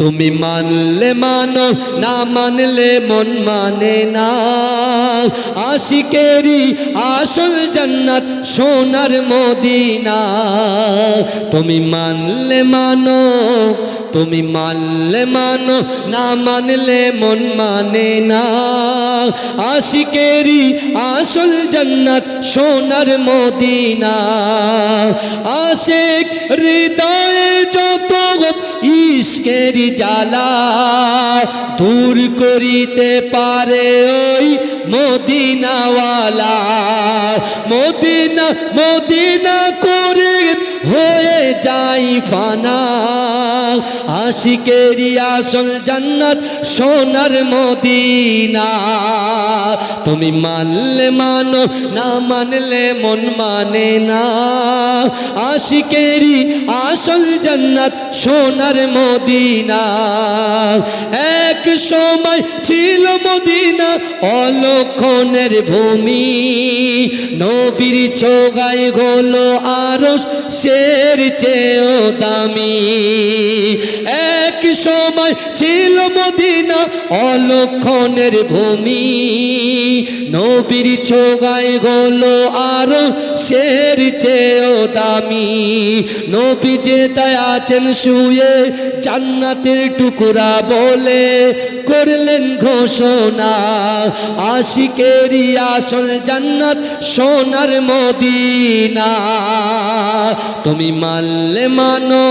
তুমি মানলে মানো, না মানলে মন মানে না। আশিকেরি আসল জান্নাত সোনার মদিনা। তুমি মানলে মানো, তুমি মানলে মানো, না মানলে মন মানে না। আশিকেরি আসল জান্নাত সোনার মদিনা। আশেক হৃদয়ে যত ইস্কের জ্বালা দূর করিতে পারে ওই মদিনাওয়ালা। মদিনা মদিনা করে হয়ে যাই ফানা। আশিকেরি আসল জান্নাত, সোনার মদিনা। তুমি মানলে মানো না মানলে মন মানে না। আশিকেরি আসল জান্নাত, সোনার মদিনা। এক সময় ছিল মদিনা অলক্ষণের ভূমি। নবীর চোগাই গোলো আরও শের চেয়েও দামি। এক সময় ছিল মদিনা অলক্ষণের ভূমি। নবীর চোগাই গোলো আরও শের চেয়েও দামি। নবী যে তাই আছেন শুয়ে জান্নাতের টুকরা বলে করলেন ঘোষণা। আশিকেরি আসল জান্নাত সোনার মদিনা। তুমি মানলে মানো,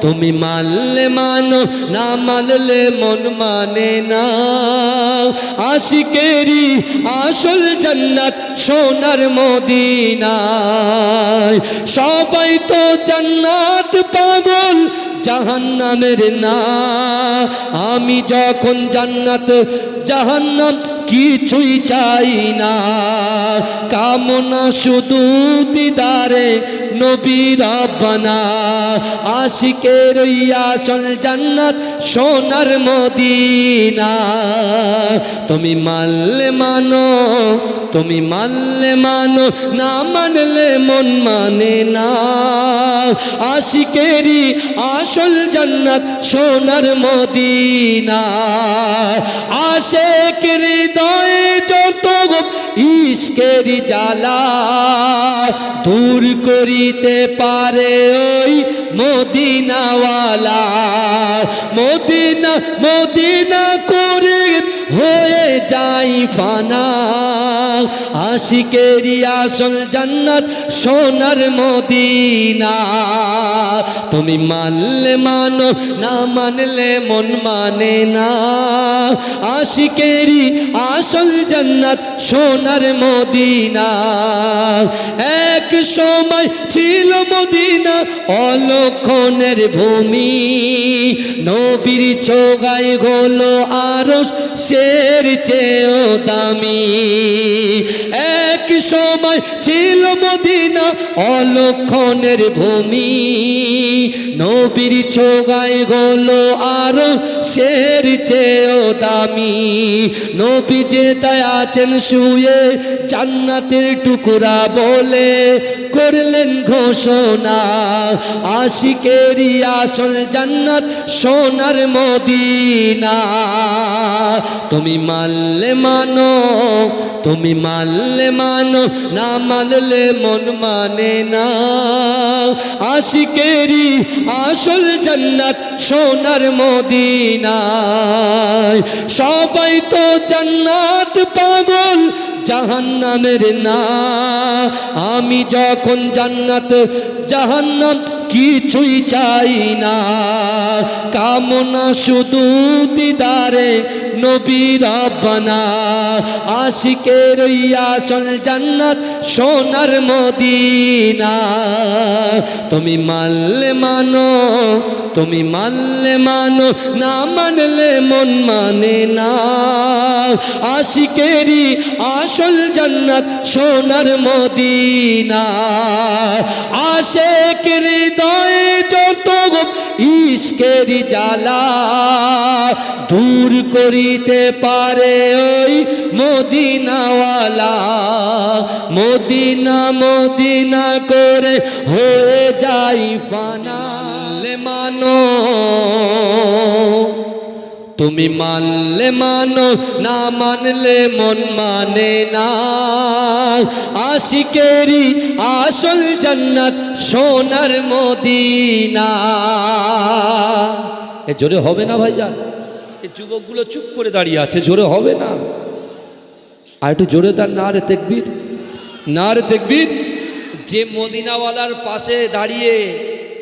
তুমি মানলে মানো, না মানলে মন মানে না। আশিকেরি আসল জান্নাত সোনার মদিনা সবাই তো জান্নাত পাগল, জাহান্নামের না। আমি যখন জান্নাত, জাহান্নাম কিছুই চাই না। কামনা শুধু দিদারে নবীর বানা আশিকের আসল জান্নাত সোনার মদিনা। তুমি মানলে মানো, তুমি মানলে মানো, না মানলে মন মানে না। আশিকেরি আসল জান্নাত সোনার মদিনা। আশেক হৃদয়ে যত ইস্কের জ্বালা, দূর করিতে পারে ওই মদিনাওয়ালা। মদিনা মদিনা করে হয়ে যাই ফানা। আশিকেরি আসল জান্নাত সোনার মদিনা। তুমি মানলে মানো, না মানলে মন মানে না। আশিকেরি আসল জান্নাত সোনার মদিনা। এক সময় ছিল মদিনা অলক্ষণের ভূমি। নবীর চোগাই গোলো আরও শের চেয়েও দামি। এক সময় ছিল মদিনা অলক্ষণের ভূমি। নবীর চোগাই গোলো আরও শের চেয়েও দামি। নবী যে তাই আছেন শুয়ে জান্নাতের টুকরা বলে করলেন ঘোষণা। আশিকেরি আসল জান্নাত সোনার মদিনা। তুমি মানলে মানো, তুমি মানলে মানো, না মানলে মন মানে না। আশিকেরি আসল জান্নাত সোনার মদিনায়। সবাই তো জান্নাত পাগল, জাহান্নামের না। আমি যখন জান্নাত, জাহান্নাম কিছুই চাই না। কামনা শুধু দিদারে, নবীর বানা আশিকের আসল জান্নাত সোনার মদিনা। তুমি মানলে মানো, তুমি মানলে মানো, না মানলে মন মানে না। আশিকেরি আসল জান্নাত সোনার মদিনা। আশেক হৃদয়ে যত ইস্কের জ্বালা, দূর করিতে পারে ওই মদিনাওয়ালা। মদিনা মদিনা করে হয়ে যাই ফানা। মানো। তুমি মানলে মানো না মানলে মন মানে না। আশিকেরি আসল জান্নাত সোনার মদিনা। এ জোরে হবে না ভাইজান? এ যুবকগুলো চুপ করে দাঁড়িয়ে আছে জোরে হবে না। আর একটু জোরে তার না রে তেকবীর। না রে তেকবীর? যে মদিনাওয়ালার পাশে দাঁড়িয়ে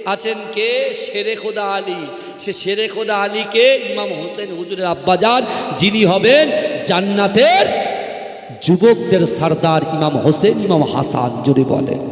আছেন কে? শেরে খোদা আলী। সে শেরে খোদা আলীকে ইমাম হোসেন হুজুরের আব্বাজান, যিনি হবেন জান্নাতের যুবকদের সর্দার ইমাম হোসেন, ইমাম হাসান জুড়ে বলেন।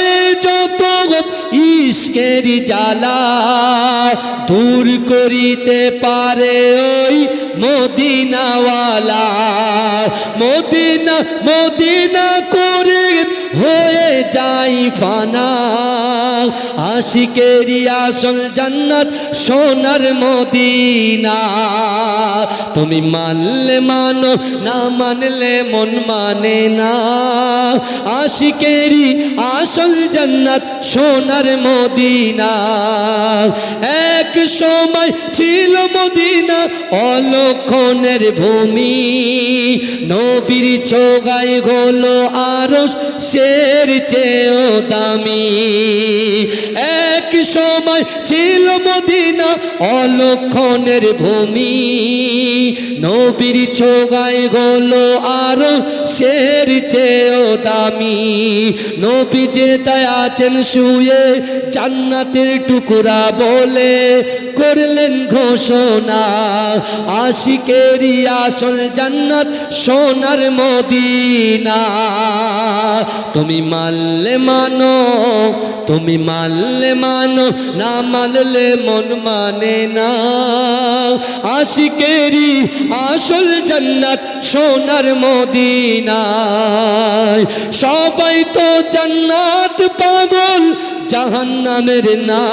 ইস্কেরি জ্বালা দূর করিতে পারে ওই মদিনাওয়ালা। মদিনা মদিনা যাই ফানা। আশিকেরি আসল জান্নাত সোনার মদিনা। তুমি মানলে মানো, না মানলে মন মানে না। আশিকেরি আসল জান্নাত সোনার মদিনা। এক সময় ছিল মদিনা অলক্ষণের ভূমি। নবীর চোগাই হলো আরও শের চেয়েও দামি। এক সময় ছিল মদিনা অলক্ষণের ভূমি। নবীর চোগাই হলো আরও শের চেয়েও দামি। নবী যে তাই আছেন শুয়ে জান্নাতের টুকুরা বলে করলেন ঘোষণা। আশিকেরি আসল জান্নাত সোনার মদিনা। তুমি মানলে মানো, তুমি মানলে মানো, না মানলে মন মানে না। আশিকেরি আসল জান্নাত সোনার মদিনা সবাই তো জান্নাত পাগল, জাহান্নামের না।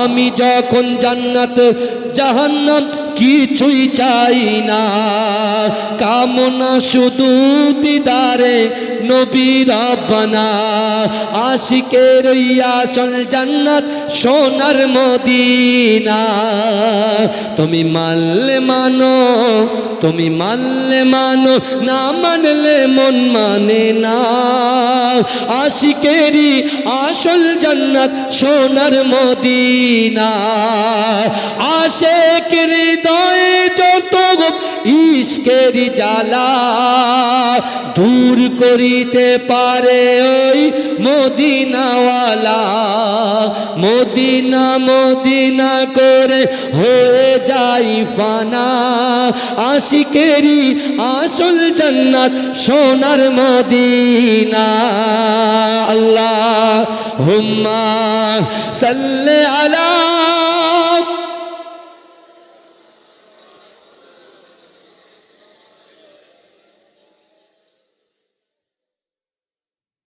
আমি যখন জান্নাত, জাহান্নাম কিছুই চাই না। কামনা শুধু দিদারে, নবীর আব্বানা। আশিকের আসল জান্নাত সোনার মদিনা। তুমি মানলে মানো, তুমি মানলে মানো, না মানলে মন মানে না। আশিকেরি আসল জান্নাত সোনার মদিনা। আশেক হৃদয়ে যত ইস্কের জ্বালা দূর করিতে পারে ওই মদিনাওয়ালা। মদিনা মদিনা করে হয়ে যাই ফানা। আশিকেরি আসল জান্নাত সোনার মদিনা। আল্লাহ হুম্মা সাল্লে আলা